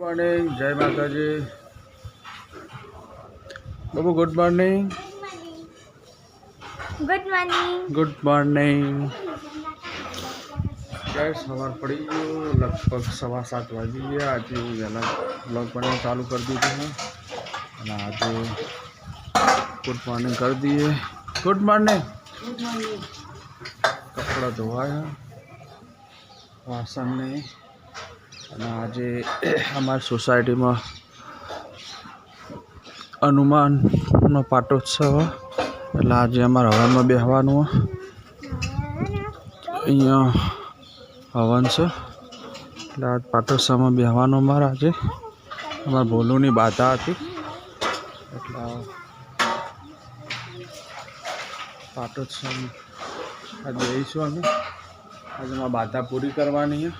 Morning જય માતાજી Babu good morning good morning good morning ક્યારે સવાર પડી ગયો લગભગ સવા સાત વાગી ગયા આજે હું વહેલા બ્લોગ બનાવવાનું ચાલુ કરી દીધું અને આજે ગુડ મોર્નિંગ કરી દઈએ ગુડ મોર્નિંગ કપડાં ધોવાયા વાસણ નહીં અને આજે અમારી સોસાયટીમાં હનુમાનનો પાટોત્સવ એટલે આજે અમારે હવનમાં બેસવાનું અહીંયા હવન છે એટલે આજ પાટોત્સવમાં બેસવાનું અમારે આજે અમારા ભોલુની બાધા હતી એટલે પાટોત્સવ આજે જઈશું અમે આજે અમારે બાધા પૂરી કરવાની છે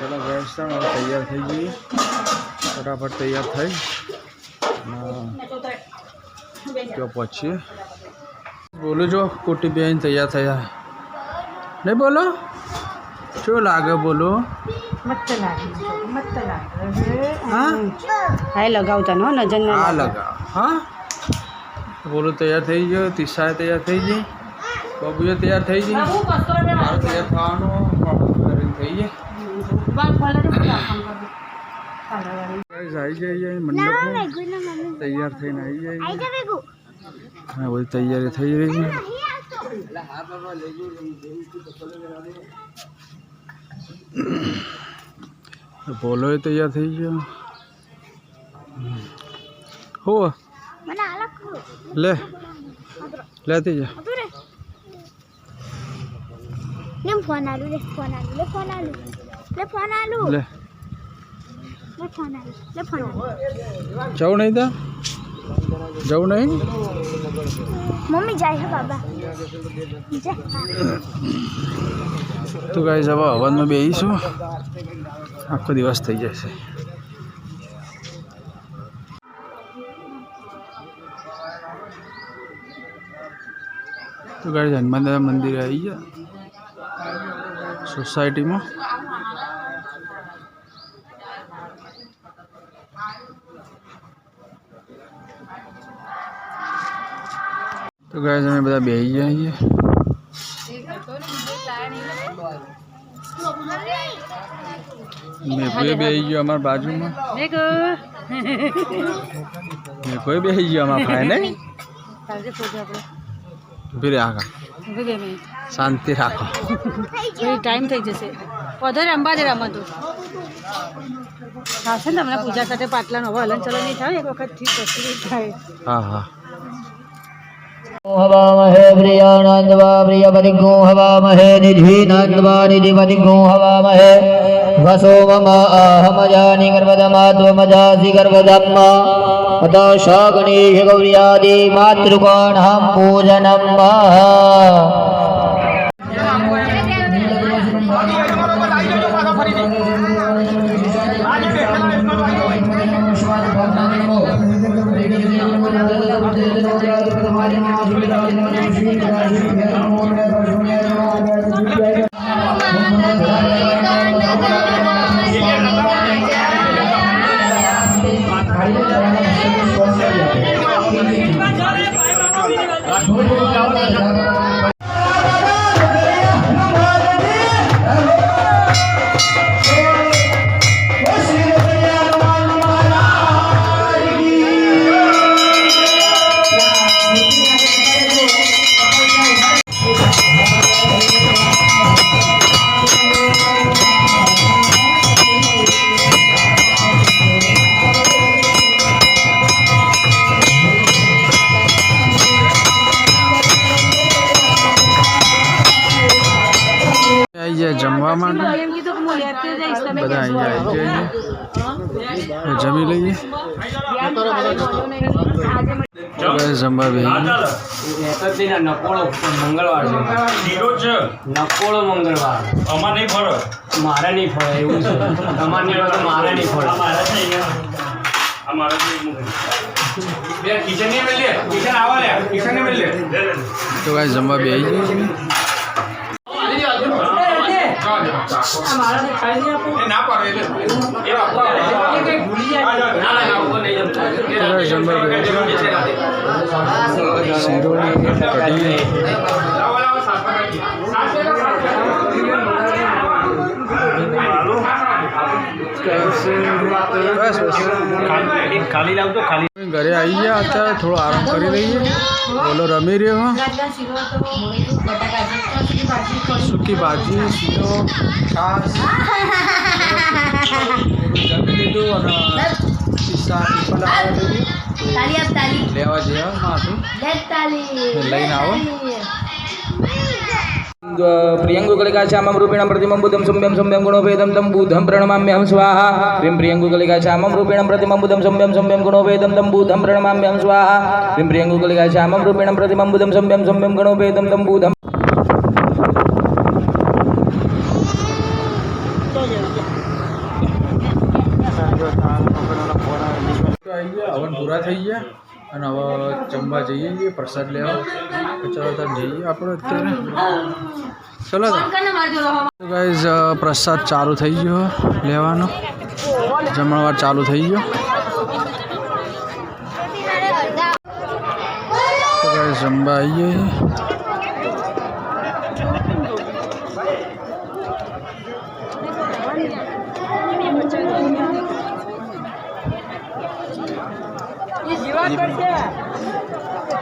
પહેલાં વેસણ તૈયાર થઈ ગઈ ફટાફટ તૈયાર થઈ તો પછી બોલો જો કોટી બેન તૈયાર થયા નહીં બોલો શું લાગે બોલો હા લગાવતા નો નજર હા લગાવ હા બોલો તૈયાર થઈ ગયો તિસાએ તૈયાર થઈ ગઈ બબુએ તૈયાર થઈ ગઈ તૈયાર થવાનું આવી જઈએ તૈયાર થઈને આવી જઈએ હા તૈયારી થઈ રહી છે તૈયાર થઈ ગયો હો લે લેતી જા ફોન આલુ લે ફોન આલુ ફોન આલુ લે ફોન આલુ લે લે ફોન આલુ લે ફોન આલુ જવું નહીં તો જવું નહીં મમ્મી જાય હે બાબા તો ગાઈઝ હવે હવનમાં બેહીશું આખો દિવસ થઈ જશે તો ગાડી હનુમાન દાદા મંદિરે આવી ગયા સોસાયટીમાં तो गैस हमें बता बह ही जाइए मेरे बेही हमारे बाजू में मेरे बेही हमारे खाए नहीं फिर आगा શાંતિ રાખો ટાઈમ થઈ જશે વધારે અંબાજે રમતું થશે ને હમણાં પૂજા સાથે પાટલાનો હવે હલન ચલન નહીં થાય એક વખત ઠીક વસ્તુ થાય હા હા हवामहे प्रियानन्द्वा प्रियपतिगो हवामहे निधीनान्द्वा निधिपतिगो हवामहे वसो मम आहमजानि गर्भदमा त्वमजासि अतः शाकणीश गौर्यादि मातृकाणां पूजनं वा જમવા માટે બધા અહીંયા આવી જાય જમી લઈએ મંગળવાર નકોળો મંગળવાર અમારે નહીં ફળો એવું છે તમારે તો કાંઈ જમવા બે આવી જાય हमारा दिखाई दिया आपको ना पर ये ये कोई भूल ही ना ना ना वो नहीं जमता पूरा जमा गया सिरों ने कटी બસ બસ ખાલી લાવ તો ખાલી ઘરે આવી ગયા અત્યારે થોડો આરામ કરી લઈએ બોલો રમી રહ્યો હા સૂકી ભાજી શીરો છાસ જમી લીધું અને પિસ્સા પીપલા લેવા જેવા માથું લઈને આવો प्रियङ्गुकलिकाश्यामं रूपेण प्रतिमं बुधं सम्यं सम्यं गुणोपेदं तं बुधं प्रणमाम्यहं स्वाहा ह्रीं प्रियङ्गुकलिकाश्यामं रूपेण प्रतिमं बुधं सम्यं सम्यं गुणोपेदं तं बुधं प्रणमाम्यहं स्वाहा ह्रीं प्रियङ्गुकलिकाश्यामं रूपेण प्रतिमं बुधं सम्यं सम्यं गुणोपेदं तं बुधं આવન પૂરા થઈ ગયા અને હવે जमवा जाइए प्रसाद ले आओ चला दो गाइस प्रसाद चालू થઈ ગયો લેવાનો જમણવાર ચાલુ થઈ ગયો गाइस જમવાઈએ ભાઈ એ જીવા કર કે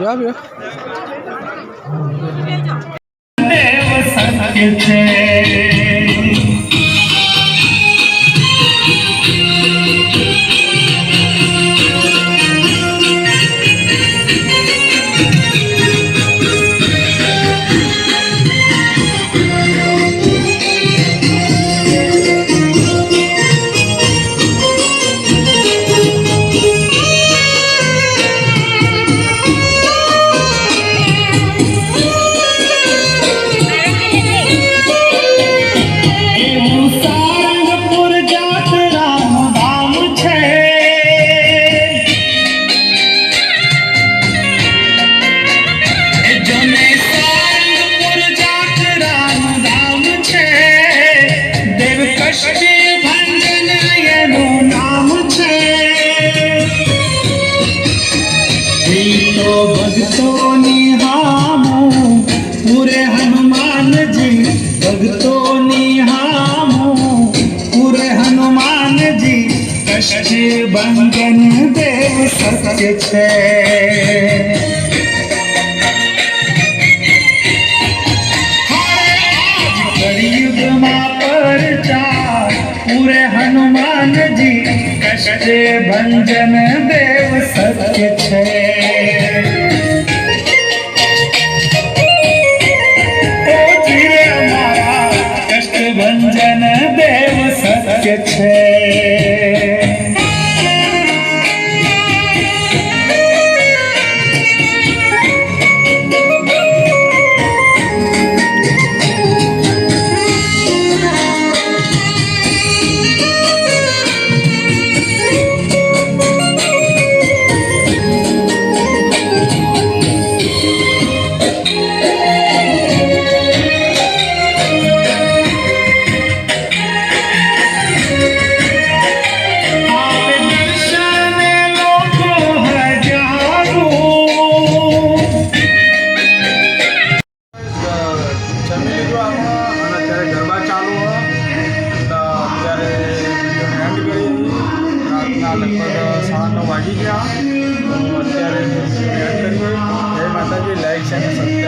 Ya ya. Ne ભંજન દેવ સત્ય છે भंजन देव वाजी गया और जय माता जी लाइक चैनल